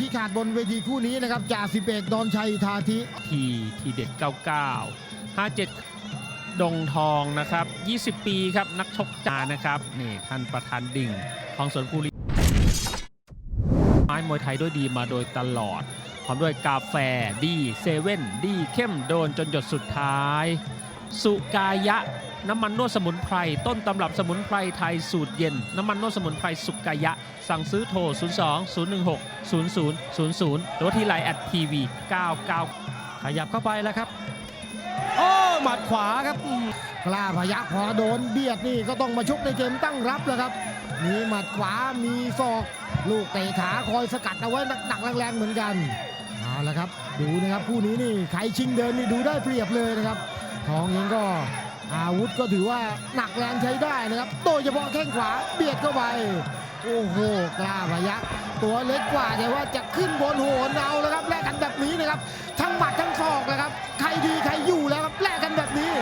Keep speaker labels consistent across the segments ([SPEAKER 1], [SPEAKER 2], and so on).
[SPEAKER 1] ชี้ขาดบนเวทีคู่นี้นะครับจ่าสิบเอกดอนชัยทาธิ
[SPEAKER 2] ทีทีเด็ด 99 57 ดงทองนะครับ 20 ปีครับนักชกจานะครับนี่ท่านประธานดิ่งของสวนภูริไม้มวยไทยด้วยดีมาโดยตลอดพร้อมด้วยกาแฟดีเซเว่นดีเข้มโดนจนหยดสุดท้าย สุกายะ น้ำมันนวดสมุนไพร ต้นตำรับสมุนไพรไทยสูตรเย็น น้ำมันนวดสมุนไพรสุกายะ สั่งซื้อโทร 02 016 0000 หรือว่าที่ไลน์แอดทีวี99
[SPEAKER 3] ขยับเข้าไปแล้วครับ โอ้หมัดขวาครับ
[SPEAKER 1] กล้าพยักพอโดนเบียดนี่ก็ต้องมาชุกในเกมตั้งรับแล้วครับ มีหมัดขวามีศอก ลูกเตะขาคอยสกัดเอาไว้หนักๆแรงๆเหมือนกันเอาละครับ ดูนะครับคู่นี้นี่ใครชิงเดินนี่ดูได้เปรียบเลยนะครับทองเองก็ อาวุธก็ถือว่าหนักแรงใช้ได้นะครับ โดยเฉพาะแข้งขวาเบียดเข้าไปโอ้โหกล้าพยักตัวเล็กกว่าแต่ว่าจะขึ้นบนโหนเอาแล้วครับแลกกันแบบนี้นะครับ ทั้งหมัดทั้งศอกนะครับ ใครดีใครอยู่แล้วครับแลกกันแบบนี้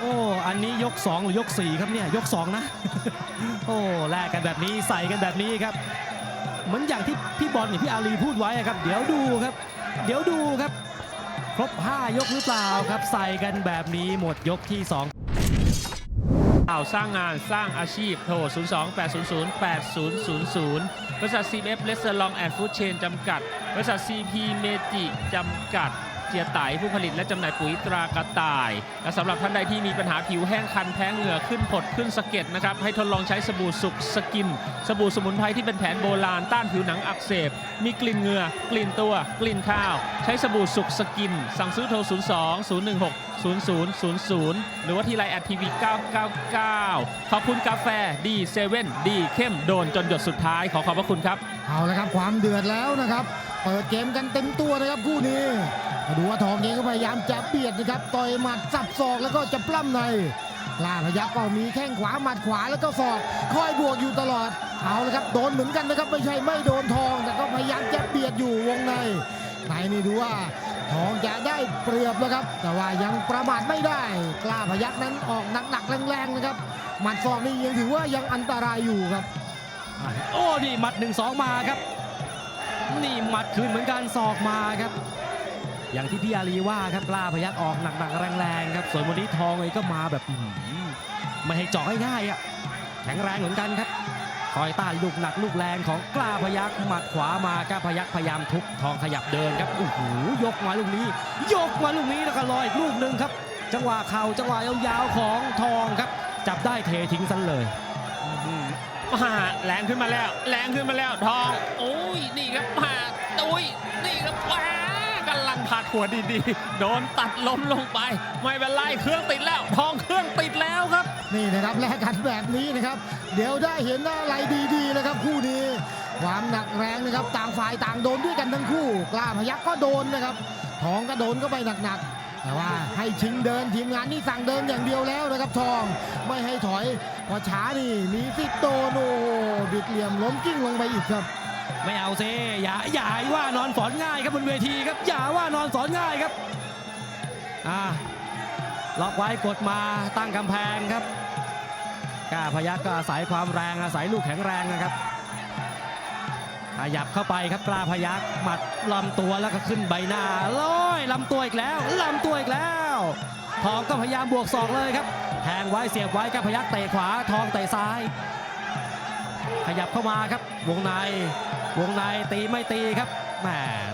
[SPEAKER 3] โอ้อันนี้ยก 2 หรือยก 4 ครับเนี่ยยก 2 นะ โอ้แลกกันแบบนี้ใส่กันแบบนี้ครับเหมือนอย่างที่พี่บอลเนี่ยพี่อาลีพูดไว้ครับ เดี๋ยวดูครับ เดี๋ยวดูครับ ครบ 5 ยกหรือเปล่าครับ ใส่กันแบบนี้หมดยกที่2
[SPEAKER 2] ข่าวสร้างงานสร้างอาชีพโทร 02 800 8000 บริษัท CF เลสเซอร์ลองแอนด์ฟู้ดเชนจำกัด บริษัท CP เมจิจำกัด จียไตผู้ผลิตและจำหน่ายปุ๋ยตรากระต่าย และสำหรับท่านใดที่มีปัญหาผิวแห้งคันแพ้เหงื่อขึ้นผดขึ้นสะเก็ดนะครับให้ทดลองใช้สบู่สุกสกินสบู่สมุนไพรที่เป็นแผนโบราณต้านผิวหนังอักเสบ มีกลิ่นเหงื่อกลิ่นตัว กลิ่นข้าว ใช้สบู่สุกสกินสั่งซื้อโทร 02 016 0000 หรือว่าที่ไลน์แอดทีวี999 ขอบคุณกาแฟดีเซเว่นดีเข้มโดนจนหยดสุดท้ายขอขอบพระคุณครับ
[SPEAKER 1] เอาละครับความเดือดแล้วนะครับ เปิดเกมกันเต็มตัวนะครับคู่นี้ดูว่าทองเองก็พยายามจะเบียดนะครับต่อยหมัดสับศอกแล้วก็จะปล้ำในกล้าพยักก็มีแข้งขวาหมัดขวาแล้วก็ศอกคอยบวกอยู่ตลอดเอาละครับโดนเหมือนกันนะครับไม่ใช่ไม่โดนทอง แต่ก็พยายามจะเบียดอยู่วงในในนี่ดูว่าทองจะได้เปรียบแล้วครับ แต่ว่ายังประมาทไม่ได้ กล้าพยักนั้นออกหนักๆแรงๆนะครับหมัดศอกนี่ยังถือว่ายังอันตรายอยู่ครับ
[SPEAKER 3] โอ้นี่หมัด1 2มาครับ นี่หมัดคืนเหมือนกันศอกมาครับ อย่างที่พี่อาลีว่าครับกล้าพยักออกหนักๆแรงๆครับส่วนวันนี้ทองเองก็มาแบบอื้อหือไม่ให้เจาะง่ายๆอะแข็งแรงเหมือนกันครับคอยต้านลูกหนักลูกแรงของกล้าพยักหมัดขวามากล้าพยักพยายามทุบทองขยับเดินครับโอ้โหยกมาลูกนี้ ยกมาลูกนี้แล้วก็รออีกลูกหนึ่งครับ จังหวะเข่าจังหวะยาวๆของทองครับ จับได้เททิ้งซะเลย
[SPEAKER 2] มาแรงขึ้นมาแล้ว แรงขึ้นมาแล้วทองโอ้ยนี่ครับมาตุ้ยนี่ครับว้ากำลังผัดหัวดีๆ โดนตัดล้มลงไป ไม่เป็นไรเครื่องติดแล้ว ทองเครื่องติดแล้วครับ
[SPEAKER 1] นี่นะครับแลกกันแบบนี้นะครับ เดี๋ยวได้เห็นอะไรดีๆนะครับคู่นี้ ความหนักแรงนะครับ ต่างฝ่ายต่างโดนด้วยกันทั้งคู่ กล้าพยักก็โดนนะครับทองก็โดนก็ไปหนักๆ แต่ว่าให้ชิงเดินทีมงานนี่สั่งเดินอย่างเดียวแล้วนะครับทองไม่ให้ถอยพอช้านี่มีสิทธิ์โดนโอ้บิดเหลี่ยมล้มกิ้งลงไปอีกครับ
[SPEAKER 3] ไม่เอาเซอย่าอย่าว่านอนสอนง่ายครับบนเวทีครับอย่าว่านอนสอนง่ายครับอ่าล็อกไว้กดมาตั้งกำแพงครับกล้าพยักก็อาศัยความแรงอาศัยลูกแข็งแรงนะครับ ขยับเข้าไปครับกล้าพยักหมัดลำตัวแล้วก็ขึ้นใบหน้าลอยลำตัวอีกแล้วลำตัวอีกแล้วทองก็พยายามบวกศอกเลยครับแทงไว้เสียบไว้กล้าพยักเตะขวาทองเตะซ้าย ขยับเข้ามาครับ วงในวงในตีไม่ตีครับแหม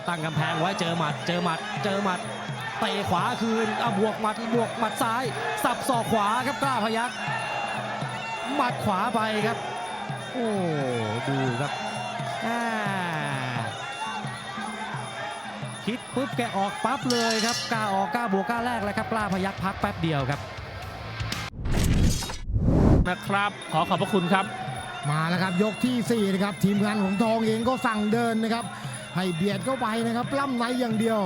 [SPEAKER 3] ตั้งกำแพงไว้เจอหมัด เจอหมัด เจอหมัดเตะขวาคืนเอาบวกหมัดบวกหมัดซ้าย สับศอกขวาครับกล้าพยักหมัดขวาไปครับ โอ้ดูครับ คิดปุ๊บแกออกปั๊บเลยครับกล้าออกกล้าบวกกล้าแรกแล้วครับกล้าพยักพักแป๊บเดียวครับ
[SPEAKER 2] นะครับ ขอขอบพระคุณครับ
[SPEAKER 1] มาแล้วครับยกที่ 4 นะครับ ทีมงานของทองเองก็สั่งเดินนะครับ ให้เบียดเข้าไปนะครับปล้ำในอย่างเดียว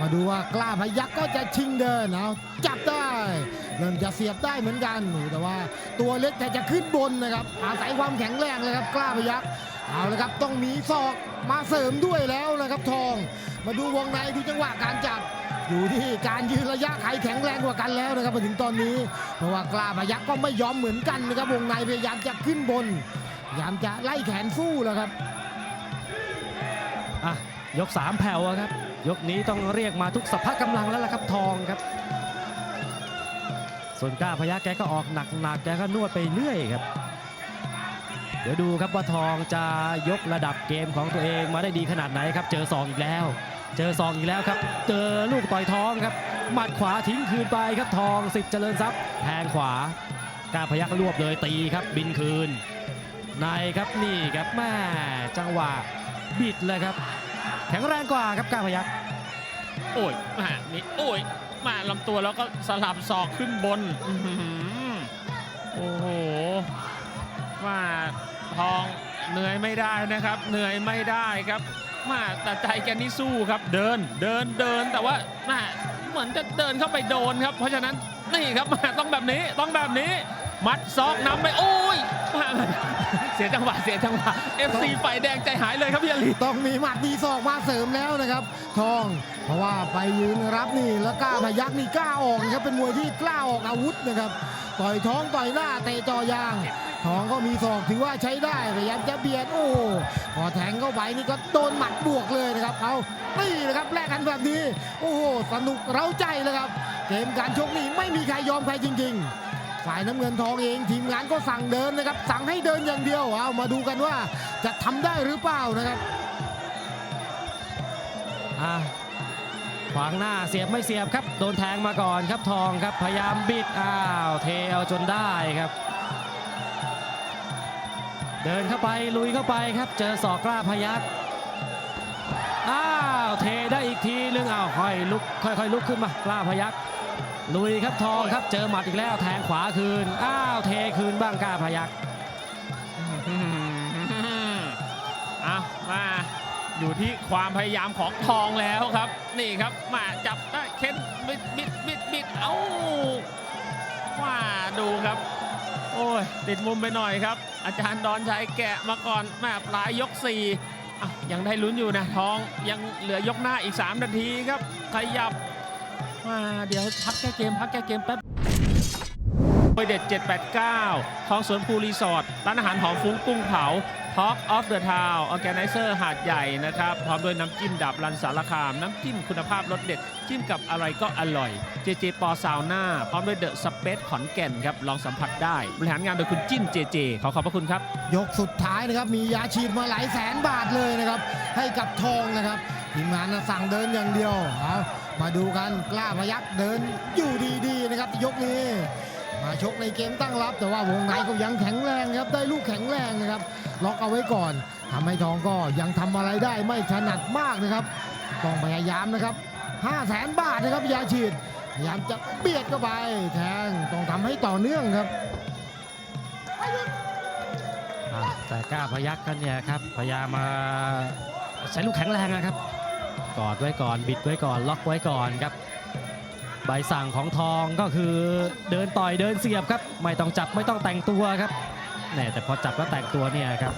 [SPEAKER 1] มาดูว่ากล้าพยักก็จะชิงเดินเอาจับได้เริ่มจะเสียบได้เหมือนกันแต่ว่าตัวเล็กแต่จะขึ้นบนนะครับอาศัยความแข็งแรงเลยครับกล้าพยัก เอาละครับต้องมีศอกมาเสริมด้วยแล้วนะครับทอง มาดูวงในดูจังหวะการจับอยู่ที่การยืนระยะใครแข็งแรงกว่ากันแล้วนะครับมาถึงตอนนี้ เพราะว่ากล้าพยักก็ไม่ยอมเหมือนกันนะครับวงในพยายามจะขึ้นบนพยายามจะไล่แขนสู้แล้วครับ
[SPEAKER 3] อะยก3แผ่วครับ ยกนี้ต้องเรียกมาทุกสภากำลังแล้วล่ะครับทองครับ ส่วนกล้าพยักแกก็ออกหนักๆแกก็นวดไปเรื่อยครับ เดี๋ยวดูครับว่าทองจะยกระดับเกมของตัวเองมาได้ดีขนาดไหนครับ เจอศอกอีกแล้ว เจอศอกอีกแล้วครับ เจอลูกต่อยท้องครับ หมัดขวาทิ้งคืนไปครับทองสิทธิ์เจริญทรัพย์แทงขวากล้าพยักรวบเลยตีครับ บินคืน ในครับนี่ครับแม่จังหวะบิดเลยครับ แข็งแรงกว่าครับกล้าพยัก
[SPEAKER 2] โอ้ยมานี่โอ้ยมาลำตัวแล้วก็สลับศอกขึ้นบนโอ้โหว่า ทองเหนื่อยไม่ได้นะครับ เหนื่อยไม่ได้ครับมาแต่ใจแกนี่สู้ครับ เดินเดินเดินแต่ว่ามาเหมือนจะเดินเข้าไปโดนครับ เพราะฉะนั้นนี่ครับมาต้องแบบนี้ต้องแบบนี้ มัดซอกนำไปโอ้ยมาเสียจังหวะเสียจังหวะ FC ไฟแดงใจหายเลยครับพี่อลี
[SPEAKER 1] ต้องมีหมัดมีศอกมาเสริมแล้วนะครับ ทอง เพราะว่าไปยืนรับนี่แล้วกล้าพยักนี่กล้าออกนะครับเป็นมวยที่กล้าออกอาวุธนะครับ ต่อยท้องต่อยหน้าเตะจอยาง ทองก็มีศอกถือว่าใช้ได้พยายามจะเบียดโอ้พอแทงเข้าไปนี่ก็โดนหมัดบวกเลยนะครับเอานี่นะครับแลกกันแบบนี้ โอ้โหสนุกเร้าใจเลยครับ เกมการชกนี่ไม่มีใครยอมใครจริง ๆฝ่ายน้ำเงินทองเองทีมงานก็สั่งเดินนะครับ สั่งให้เดินอย่างเดียวเอามาดูกันว่าจะทำได้หรือเปล่านะครับ
[SPEAKER 3] อะขวางหน้าเสียบไม่เสียบครับ โดนแทงมาก่อนครับทองครับพยายามบิดอ้าวเทเอาจนได้ครับ เดินเข้าไปลุยเข้าไปครับ เจอศอกกล้าพยักอ้าวเทได้อีกทีนึงอ้าวค่อยลุกค่อยๆลุกขึ้นมากล้าพยักลุยครับทองครับเจอหมัดอีกแล้วแทงขวาคืนอ้าวเทคืนบ้างกล้าพยัก
[SPEAKER 2] เอามาอยู่ที่ความพยายามของทองแล้วครับ นี่ครับมาจับได้เค้นบิดบิดบิดบิดเอ้าว่าดูครับ โอ้ย ติดมุมไปหน่อยครับ อาจารย์ดอนชัยแกะมาก่อนแม่ปลายยก4อ่ยังได้ลุ้นอยู่นะท้องยังเหลือยกหน้าอีก 3 นาทีครับ ขยับมาเดี๋ยวพักแก้เกม พักแก้เกมแป๊บ โดยเด็ด 789 ท้องสวนภูรีสอร์ทร้านอาหารหอมฟุ้งกุ้งเผา Talk of the Town Organizer หาดใหญ่นะครับ พร้อมด้วยน้ำจิ้มดับรันสารคาม น้ำจิ้มคุณภาพรสเด็ด จิ้มกับอะไรก็อร่อย เจเจปอซาวน่า พร้อมด้วยเดอะสเปซขอนแก่นครับ ลองสัมผัสได้ บริหารงานโดยคุณจิ้นเจเจ ขอขอบพระคุณครับ
[SPEAKER 1] ยกสุดท้ายนะครับ มียาฉีดมาหลายแสนบาทเลยนะครับ ให้กับทองนะครับ ทีมงานสั่งเดินอย่างเดียว มาดูกัน กล้าพยักเดินอยู่ดีๆนะครับ ยกนี้ มาชกในเกมตั้งรับ แต่ว่าวงในก็ยังแข็งแรงครับได้ลูกแข็งแรงนะครับล็อกเอาไว้ก่อนทำให้ทองก็ยังทำอะไรได้ไม่ถนัดมากนะครับต้องพยายามนะครับ5 0 0แสนบาทนะครับยาฉีดพยายามจะเบียดเข้าไป แทงต้องทำให้ต่อเนื่องครับ
[SPEAKER 3] แต่กล้าพยักกันเนี่ยครับพยายามมาใช้ลูกแข็งแรงนะครับกอดไว้ก่อนบิดไว้ก่อนล็อกไว้ก่อนครับ ใบสั่งของทองก็คือเดินต่อยเดินเสียบครับ ไม่ต้องจับไม่ต้องแต่งตัวครับแน่แต่พอจับแล้วแต่งตัวเนี่ยครับ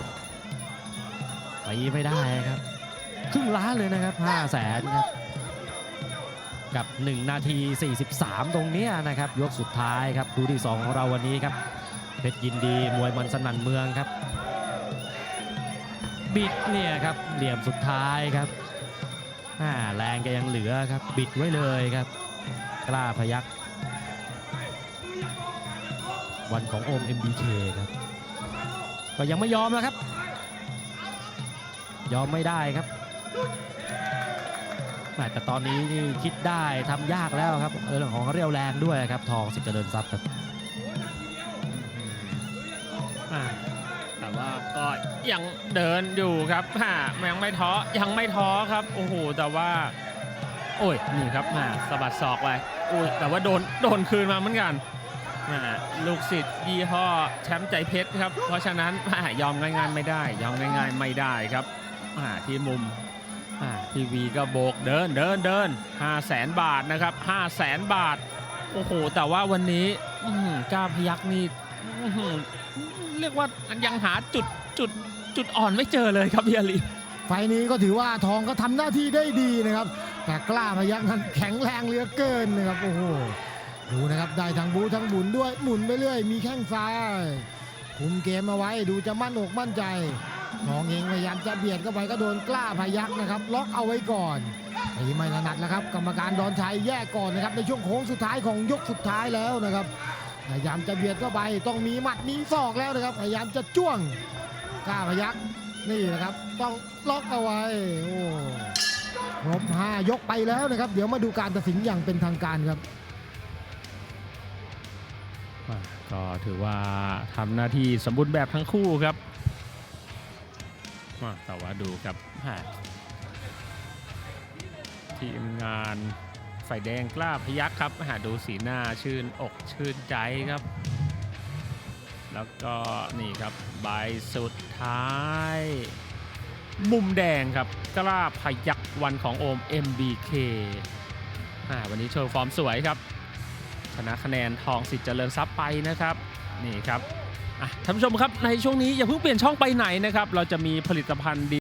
[SPEAKER 3] ตีไม่ได้ครับ ครึ่งล้านเลยนะครับ5 0 0แสนครับกับ 1 นาที 43 ตรงนี้นะครับ ยกสุดท้ายครับคู่ที่ 2 ของเราวันนี้ครับ เพชรยินดีมวยมันสนั่นเมืองครับ บิดเนี่ยครับเหลี่ยมสุดท้ายครับอ่าแรงแกยังเหลือครับ บิดไว้เลยครับ กล้าพยักวันของโอม MBK ครับ ก็ยังไม่ยอมนะครับ ยอมไม่ได้ครับแมแต่ตอนนี้นี่คิดได้ทำยากแล้วครับเรื่องของเรียวแรงด้วยครับ ทองสิทธิ์เจริญทรัพย์ครับ
[SPEAKER 2] แต่ว่าก็ยังเดินอยู่ครับฮ่ายังไม่ท้อยังไม่ท้อครับ โอ้โห แต่ว่า โอ้ยนี่ครับมาสะบัดศอกไปอุ้ยแต่ว่าโดนโดนคืนมาเหมือนกันอ่าลูกศิษย์ยี่ห้อแชมป์ใจเพชรครับ เพราะฉะนั้นยอมง่ายๆไม่ได้ ยอมง่ายๆไม่ได้ครับอ่าที่มุมทีวีก็โบกเดินเดินเดิน5 0 0แสนบาทนะครับ5 0 0แสนบาทโอ้โหแต่ว่าวันนี้กล้าพยักนี่เรียกว่ายังหาจุดจุดจุดอ่อนไม่เจอเลยครับพี่อาลี
[SPEAKER 1] ไฟนี้ก็ถือว่าทองก็ทำหน้าที่ได้ดีนะครับ แต่กล้าพยักนั้นแข็งแรงเหลือเกินนะครับโอ้โหดูนะครับได้ทั้งบูทั้งบุนด้วยหมุนไปเรื่อย มีแข้งซ้ายคุมเกมเอาไว้ดูจะมั่นอกมั่นใจทองเองพยายามจะเบียดเข้าไปก็โดนกล้าพยักนะครับ ล็อกเอาไว้ก่อนตีไม่ถนัดแล้วครับ กรรมการดอนชัยแยกก่อนนะครับ ในช่วงโค้งสุดท้ายของยกสุดท้ายแล้วนะครับพยายามจะเบียดเข้าไปต้องมีหมัดมีศอกแล้วนะครับ พยายามจะจ้วงกล้าพยักนี่นะครับ ต้องล็อกเอาไว้โอ้ ครบห้ายกไปแล้วนะครับ เดี๋ยวมาดูการตัดสินอย่างเป็นทางการครับ
[SPEAKER 2] ก็ถือว่าทำหน้าที่สมบูรณ์แบบทั้งคู่ครับแต่ว่าดูครับทีมงานไฟแดงกล้าพยักครับหาดูสีหน้าชื่นอกชื่นใจครับ แล้วก็นี่ครับใบสุดท้าย มุมแดงครับกล้าพยักวันของโอม MBK อ่าวันนี้โชว์ฟอร์มสวยครับ ชนะคะแนนทองสิทธิ์เจริญทรัพย์ไปนะครับนี่ครับท่านผู้ชมครับในช่วงนี้อย่าเพิ่งเปลี่ยนช่องไปไหนนะครับ เราจะมีผลิตภัณฑ์ดี